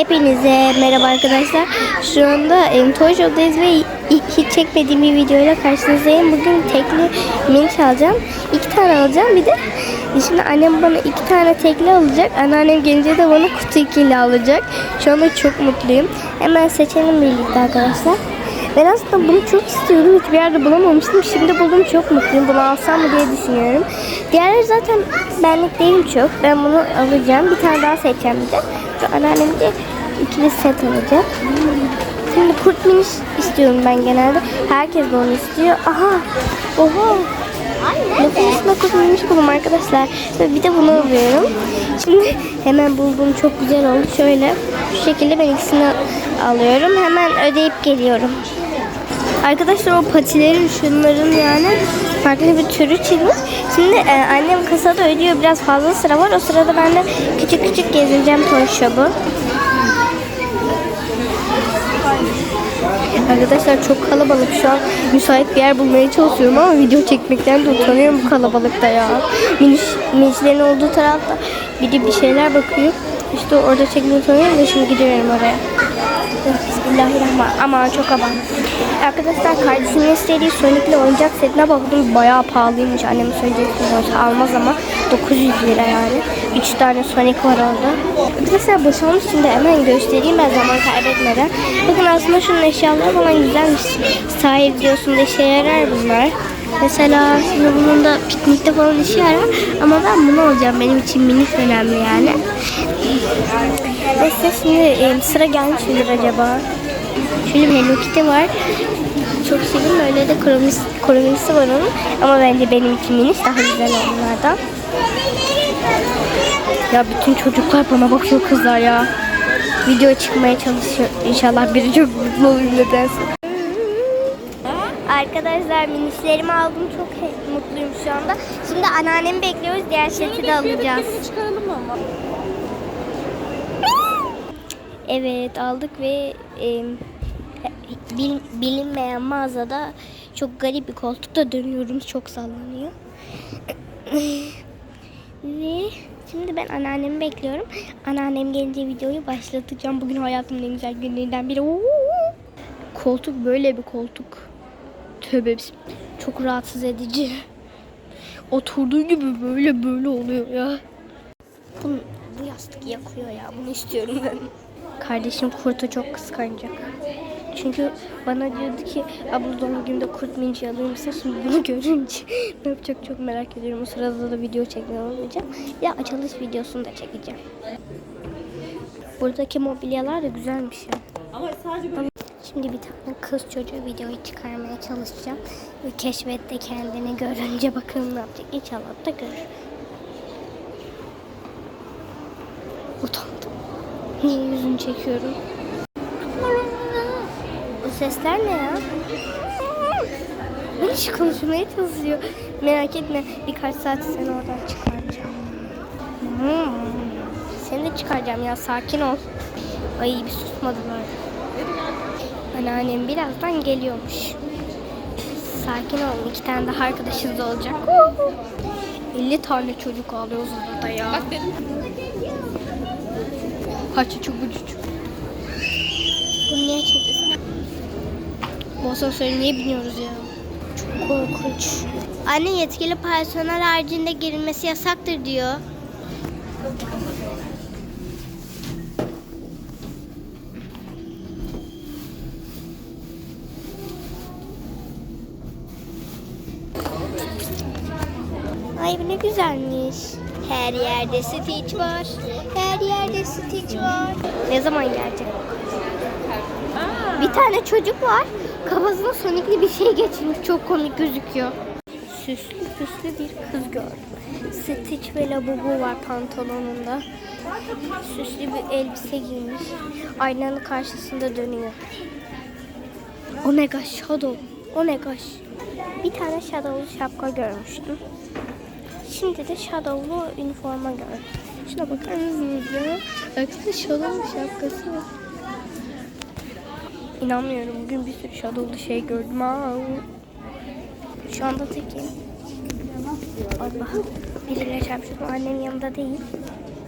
Hepinize merhaba arkadaşlar. Şu anda em, Toy ve hi- hiç çekmediğim bir videoyla karşınızdayım. Bugün tekli mini alacağım. İki tane alacağım. Bir de şimdi annem bana iki tane tekli alacak. Anneannem gelince de bana kutu ikili alacak. Şu anda çok mutluyum. Hemen seçelim birlikte arkadaşlar. Ben aslında bunu çok istiyorum. Hiçbir yerde bulamamıştım. Şimdi buldum çok mutluyum. Bunu alsam mı diye düşünüyorum. Diğerleri zaten benlik değil çok. Ben bunu alacağım. Bir tane daha seçeceğim bir. Şu anneannem de ikili set alacak. Şimdi kurt mini istiyorum ben genelde. Herkes de onu istiyor. Aha! Oha! Lafın üstüne kurt mini buldum arkadaşlar. Ve bir de bunu alıyorum. Şimdi hemen bulduğum çok güzel oldu. Şöyle şu şekilde ben ikisini alıyorum. Hemen ödeyip geliyorum. Arkadaşlar o patilerin şunların yani farklı bir türü çıkmış. Şimdi e, annem kasada ödüyor biraz fazla sıra var. O sırada ben de küçük küçük gezineceğim toy shop'u. Arkadaşlar çok kalabalık şu an müsait bir yer bulmaya çalışıyorum ama video çekmekten de utanıyorum bu kalabalıkta ya. Miniş, minişlerin olduğu tarafta biri bir şeyler bakıyor. İşte orada çekmeyi utanıyorum da şimdi gidiyorum oraya. Bismillahirrahmanirrahim. Ama çok aman. Arkadaşlar kardeşimin istediği Sonic'le oyuncak setine baktım. Bayağı pahalıymış. Annemin söyleyecek almaz ama 900 lira yani. 3 tane Sonic var orada. Arkadaşlar boşalmış şimdi hemen göstereyim ben zaman kaybetmeden. Bakın aslında şunun eşyaları falan güzelmiş. Sahip videosunda işe yarar bunlar. Mesela şimdi bunun da piknikte falan işe yarar. Ama ben bunu alacağım. Benim için minik önemli yani. Neyse şimdi e, sıra gelmiş midir acaba? Şöyle bir Hello Kitty var. Çok şirin öyle de kromisi, kromisi var onun. Ama bence benim için minis daha güzel onlardan. Ya bütün çocuklar bana bakıyor kızlar ya. Video çıkmaya çalışıyor. İnşallah biri çok mutlu olur nedense. Arkadaşlar minislerimi aldım. Çok mutluyum şu anda. Şimdi anneannemi bekliyoruz. Diğer seti de alacağız. çıkaralım ama. Evet aldık ve e, bil- bilinmeyen mağazada çok garip bir koltukta dönüyorum. Çok sallanıyor. ve şimdi ben anneannemi bekliyorum. Anneannem gelince videoyu başlatacağım. Bugün hayatımın en güzel günlerinden biri. Oo! Koltuk böyle bir koltuk. Tövbe Çok rahatsız edici. Oturduğu gibi böyle böyle oluyor ya. Bu, bu yastık yakıyor ya. Bunu istiyorum ben. Kardeşim kurtu çok kıskanacak. Çünkü bana diyordu ki abla doğum günümde kurt minci alır mısın? Şimdi bunu görünce ne yapacak çok merak ediyorum. O sırada da video çekmeye olacağım. Ya açılış videosunu da çekeceğim. Buradaki mobilyalar da güzelmiş ya. Ama sadece böyle Şimdi bir tane kız çocuğu videoyu çıkarmaya çalışacağım. Ve keşfette kendini görünce bakalım ne yapacak. İnşallah da görür. Utandım. Niye yüzünü çekiyorum? Bu sesler ne ya? Ben hiç konuşmaya çalışıyor. Merak etme birkaç saat seni oradan çıkaracağım. Hmm. Seni de çıkaracağım ya sakin ol. Ay bir susmadılar. Anneannem birazdan geliyormuş. Sakin olun. iki tane daha arkadaşınız da olacak. 50 tane çocuk ağlıyoruz orada ya. bak dedim. Kaçı çok ucuç. Bunu niye çekiyorsun? Bu asansöre niye biniyoruz ya? Çok korkunç. Anne yetkili personel haricinde girilmesi yasaktır diyor. Ay bu ne güzelmiş. Her yerde Stitch var. Her yerde Stitch var. Ne zaman gelecek? Bir tane çocuk var. Kafasına sonikli bir şey geçirmiş. Çok komik gözüküyor. Süslü püslü bir kız gördüm. Stitch ve labubu var pantolonunda. Süslü bir elbise giymiş. Aynanın karşısında dönüyor. Gosh, shadow. Gosh. Bir tane shadowlu şapka görmüştüm. Şimdi de Shadow'lu üniforma gördüm. Şuna bakar mısınız ya? Baksana Shadow'lu şapkası var. İnanmıyorum. Bugün bir sürü Shadow'lu şey gördüm. Aa. Şu anda tekim. Allah. Biriyle çarpıştım. Annem yanında değil.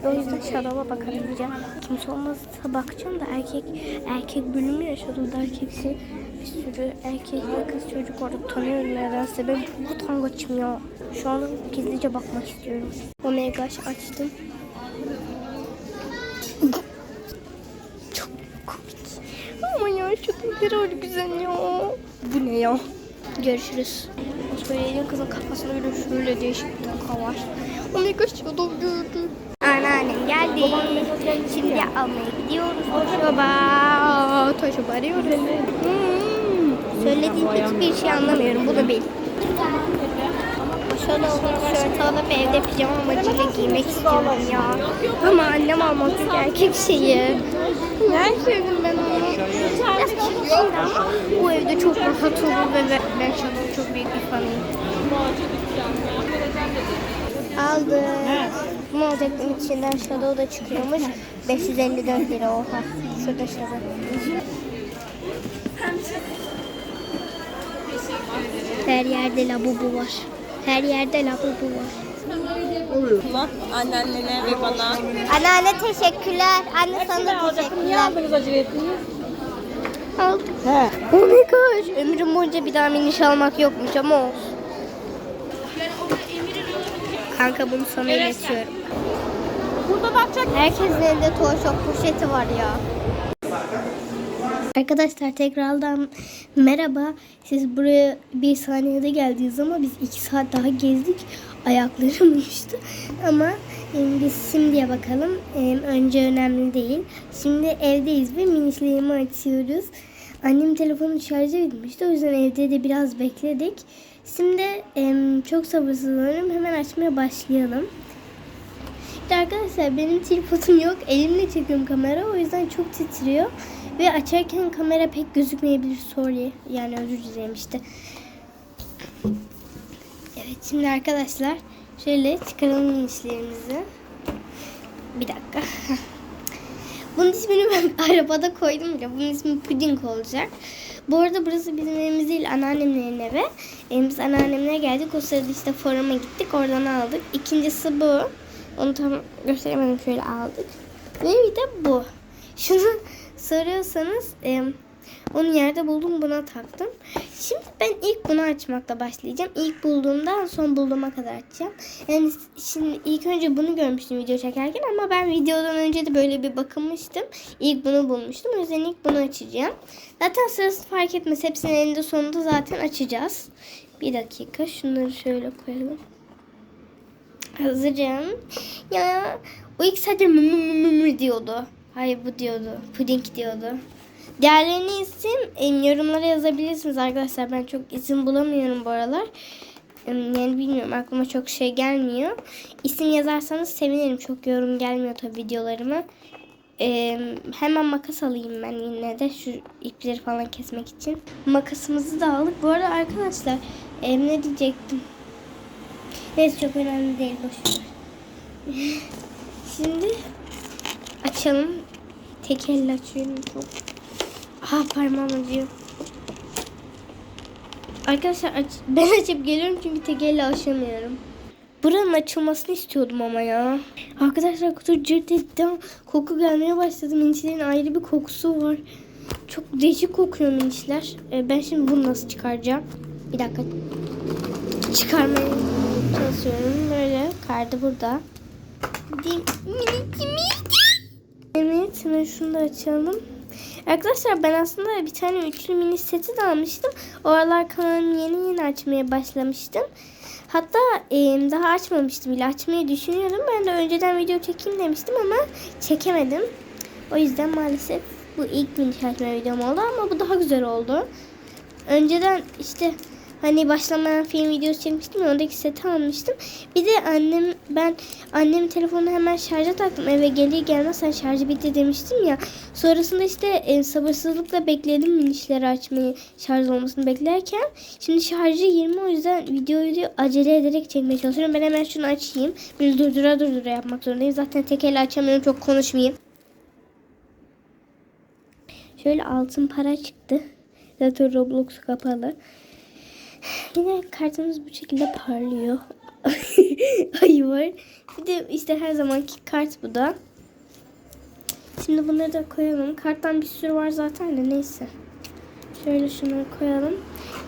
O yüzden Shadow'a bakabileceğim. Kimse olmazsa bakacağım da erkek erkek bölümü ya Shadow'da erkeksi bir sürü erkek ve kız çocuk orada tanıyorum nedense. Ben çok utangaçım ya. Şu an gizlice bakmak istiyorum. Omega açtım. Çok komik. Ama ya şu dilleri öyle güzel ya. Bu ne ya? Görüşürüz. Söyleyelim kızın kafasında böyle şöyle değişik bir taka var. Omega Shadow gördüm. Anneannem geldi. Şimdi almaya gidiyoruz. Toşoba. Toşoba arıyoruz. Hmm. Söylediğin hiçbir şey anlamıyorum. Bunu bil. Şöyle tişört alıp evde pijama amacıyla giymek istiyorum ya. Ama annem almak çünkü erkek şeyi. Gerçekten ben onu. Biraz küçük ama bu evde çok rahat olur ve ben- ben çok büyük bir fanıyım. Aldım. Ne olacak içinden Shadow da çıkıyormuş. 554 lira oha. Şurada Shadow. Her yerde labubu var. Her yerde labubu var. Ulan annenlere ve bana. Anneanne teşekkürler. Anne sana Niye teşekkürler. aldınız acele ettiniz? Aldım. He. Oh my gosh. Ömrüm boyunca bir daha miniş almak yokmuş ama olsun. Kanka bunu sana iletiyorum. Burada bakacak. Herkesin elinde Toy poşeti var ya. Arkadaşlar tekrardan merhaba. Siz buraya bir saniyede geldiniz ama biz iki saat daha gezdik. Ayaklarım uyuştu. Ama e, biz şimdiye bakalım. E, önce önemli değil. Şimdi evdeyiz ve minişlerimi açıyoruz. Annem telefonu şarjı bitmişti. O yüzden evde de biraz bekledik. Şimdi e, çok sabırsızlanıyorum. Hemen açmaya başlayalım. İşte arkadaşlar benim tripodum yok. Elimle çekiyorum kamera. O yüzden çok titriyor. Ve açarken kamera pek gözükmeyebilir. Sorry. Yani özür dilerim işte. Evet şimdi arkadaşlar şöyle çıkaralım işlerimizi. Bir dakika. Bunun ismini ben arabada koydum bile. Bunun ismi puding olacak. Bu arada burası bizim evimiz değil anneannemlerin evi. E, biz anneannemlere geldik. O sırada işte foruma gittik. Oradan aldık. İkincisi bu. Onu tam gösteremedim. Şöyle aldık. Ve bir de bu. Şunu soruyorsanız e, onu yerde buldum buna taktım. Şimdi ben ilk bunu açmakla başlayacağım. İlk bulduğumdan son bulduğuma kadar açacağım. Yani şimdi ilk önce bunu görmüştüm video çekerken ama ben videodan önce de böyle bir bakınmıştım. İlk bunu bulmuştum. O yüzden ilk bunu açacağım. Zaten sırası fark etmez. Hepsinin elinde sonunda zaten açacağız. Bir dakika şunları şöyle koyalım. Hazırım. Ya o ilk sadece mü mü mü diyordu. Hayır bu diyordu. Puding diyordu. Diğerlerini isim em, yorumlara yazabilirsiniz arkadaşlar. Ben çok isim bulamıyorum bu aralar. Yani bilmiyorum aklıma çok şey gelmiyor. İsim yazarsanız sevinirim. Çok yorum gelmiyor tabii videolarıma. Em, hemen makas alayım ben yine de şu ipleri falan kesmek için. Makasımızı da aldık. Bu arada arkadaşlar em, ne diyecektim? Neyse çok önemli değil. Boş ver. Şimdi açalım. Tek elle açıyorum çok. Aha parmağım acıyor. Arkadaşlar aç, ben açıp geliyorum çünkü tek elle açamıyorum. Buranın açılmasını istiyordum ama ya. Arkadaşlar kutu cırt etti koku gelmeye başladı. Minçlerin ayrı bir kokusu var. Çok değişik kokuyor minçler. Ee, ben şimdi bunu nasıl çıkaracağım? Bir dakika. Çıkarmaya çalışıyorum. Böyle kardı burada. Dim- Evet hemen şunu da açalım. Arkadaşlar ben aslında bir tane üçlü mini seti de almıştım. O aralar kanalımı yeni yeni açmaya başlamıştım. Hatta e, daha açmamıştım bile açmayı düşünüyordum. Ben de önceden video çekeyim demiştim ama çekemedim. O yüzden maalesef bu ilk mini açma videom oldu ama bu daha güzel oldu. Önceden işte hani başlamayan film videosu çekmiştim ya oradaki seti almıştım. Bir de annem ben annemin telefonunu hemen şarja taktım. Eve gelir gelmez sen şarjı bitti demiştim ya. Sonrasında işte e, sabırsızlıkla bekledim minişleri açmayı şarj olmasını beklerken. Şimdi şarjı 20 o yüzden videoyu acele ederek çekmeye çalışıyorum. Ben hemen şunu açayım. Bir durdura durdura yapmak zorundayım. Zaten tek elle açamıyorum çok konuşmayayım. Şöyle altın para çıktı. Zaten Roblox kapalı. Yine kartımız bu şekilde parlıyor. ayı var. Bir de işte her zamanki kart bu da. Şimdi bunları da koyalım. Karttan bir sürü var zaten de neyse. Şöyle şunları koyalım.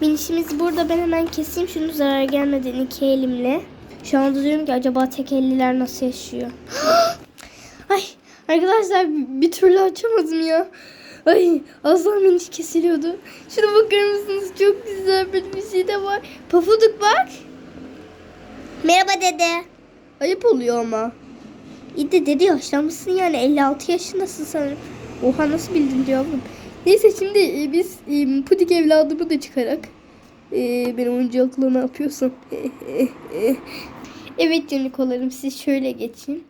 Minişimiz burada ben hemen keseyim şunu zarar gelmeden iki elimle. Şu anda diyorum ki acaba tek elliler nasıl yaşıyor? Ay arkadaşlar bir türlü açamadım ya. Ay az daha miniş kesiliyordu. Şuna bakar mısınız? Çok güzel böyle bir şey de var. Pafuduk bak. Merhaba dede. Ayıp oluyor ama. İyi de dede yaşlanmışsın yani 56 yaşındasın sanırım. Oha nasıl bildin cevabım. Neyse şimdi e, biz e, Pudik evladımı da çıkarak e, benim oyuncakla ne yapıyorsun? evet canikolarım siz şöyle geçin.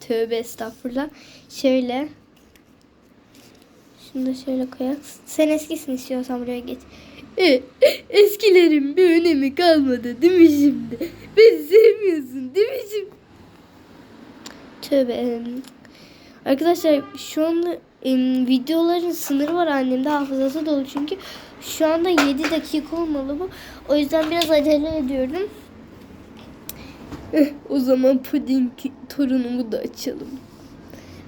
Tövbe estağfurullah. Şöyle. Şunu da şöyle koyak. Sen eskisin istiyorsan buraya geç. E, eskilerin bir önemi kalmadı değil mi şimdi? Beni sevmiyorsun değil mi şimdi? Tövbe. Arkadaşlar şu anda em, videoların sınırı var annemde hafızası dolu çünkü şu anda 7 dakika olmalı bu. O yüzden biraz acele ediyorum. Eh, o zaman puding torunumu da açalım.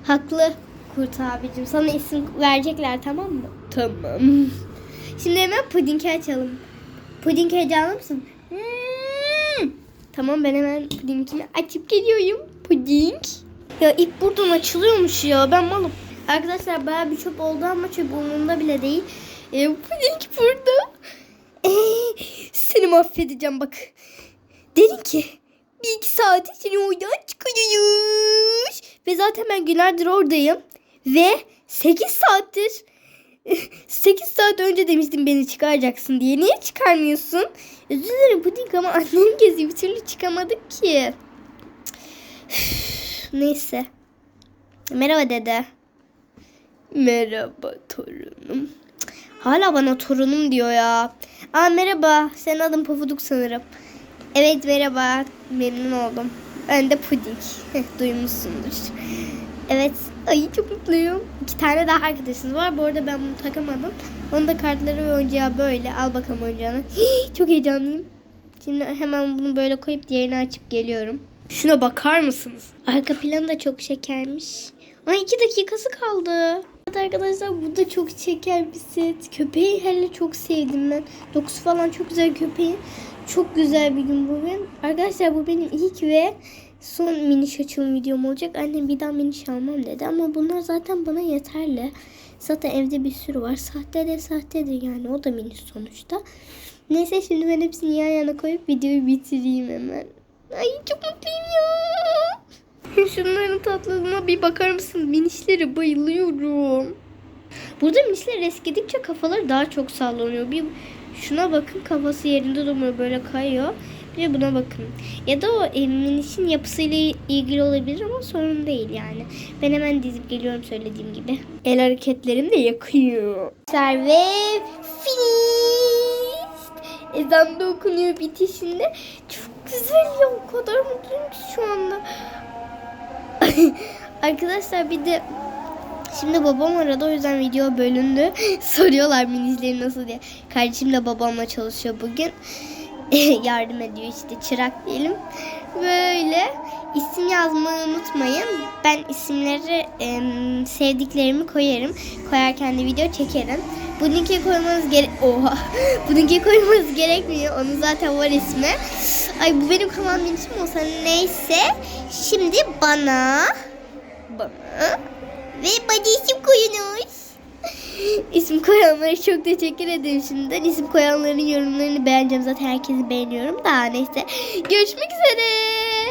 Haklı Kurt abicim. Sana isim verecekler tamam mı? Tamam. Şimdi hemen pudingi açalım. Puding heyecanlı mısın? Hmm. Tamam ben hemen pudingimi açıp geliyorum. Puding. Ya ip buradan açılıyormuş ya. Ben malım. Arkadaşlar bayağı bir çöp oldu ama çöp umurumda bile değil. E, puding burada. Ee, seni mahvedeceğim bak. Dedin ki bir iki saate seni oradan çıkarıyoruz. Ve zaten ben günlerdir oradayım. Ve 8 saattir 8 saat önce demiştim beni çıkaracaksın diye. Niye çıkarmıyorsun? Özür dilerim Puding ama annem geziyor. Bir türlü çıkamadık ki. Neyse. Merhaba dede. Merhaba torunum. Hala bana torunum diyor ya. Aa merhaba. Senin adın Pofuduk sanırım. Evet merhaba. Memnun oldum. Ben de. Heh, Duymuşsundur. Evet. Ay çok mutluyum. İki tane daha arkadaşınız var. Bu arada ben bunu takamadım. Onun da kartları ve oyuncağı böyle. Al bakalım oyuncağını. Çok heyecanlıyım. Şimdi hemen bunu böyle koyup diğerini açıp geliyorum. Şuna bakar mısınız? Arka planı da çok şekermiş. Ay iki dakikası kaldı. Evet arkadaşlar bu da çok şeker bir set. Köpeği hele çok sevdim ben. Dokusu falan çok güzel köpeğin. Çok güzel bir gün bugün. Arkadaşlar bu benim ilk ve son miniş açılım videom olacak. Annem bir daha miniş almam dedi ama bunlar zaten bana yeterli. Zaten evde bir sürü var. Sahte de sahtedir yani o da miniş sonuçta. Neyse şimdi ben hepsini yan yana koyup videoyu bitireyim hemen. Ay çok mutluyum ya. Şunların tatlılığına bir bakar mısın? Minişlere bayılıyorum. Burada minişler eskidikçe kafaları daha çok sallanıyor. Bir şuna bakın kafası yerinde durmuyor böyle kayıyor. De buna bakın. Ya da o e, minişin yapısıyla ilgili olabilir ama sorun değil yani. Ben hemen dizip geliyorum söylediğim gibi. El hareketlerim de yakıyor. Ve finish. Ezan da okunuyor bitişinde. Çok güzel ya o kadar mutluyum ki şu anda. Arkadaşlar bir de Şimdi babam aradı o yüzden video bölündü. Soruyorlar minizleri nasıl diye. Kardeşim de babamla çalışıyor bugün. Yardım ediyor işte çırak diyelim. Böyle isim yazmayı unutmayın. Ben isimleri em, sevdiklerimi koyarım. Koyarken de video çekerim. Bununki koymanız gerek... Oha. Bununki koymanız gerekmiyor. Onun zaten var ismi. Ay bu benim kanal isim olsa neyse. Şimdi bana... Bana... Ve bana isim koyunuz. İsim koyanlara çok teşekkür ederim şimdiden. İsim koyanların yorumlarını beğeneceğim. Zaten herkesi beğeniyorum. Daha neyse. Görüşmek üzere.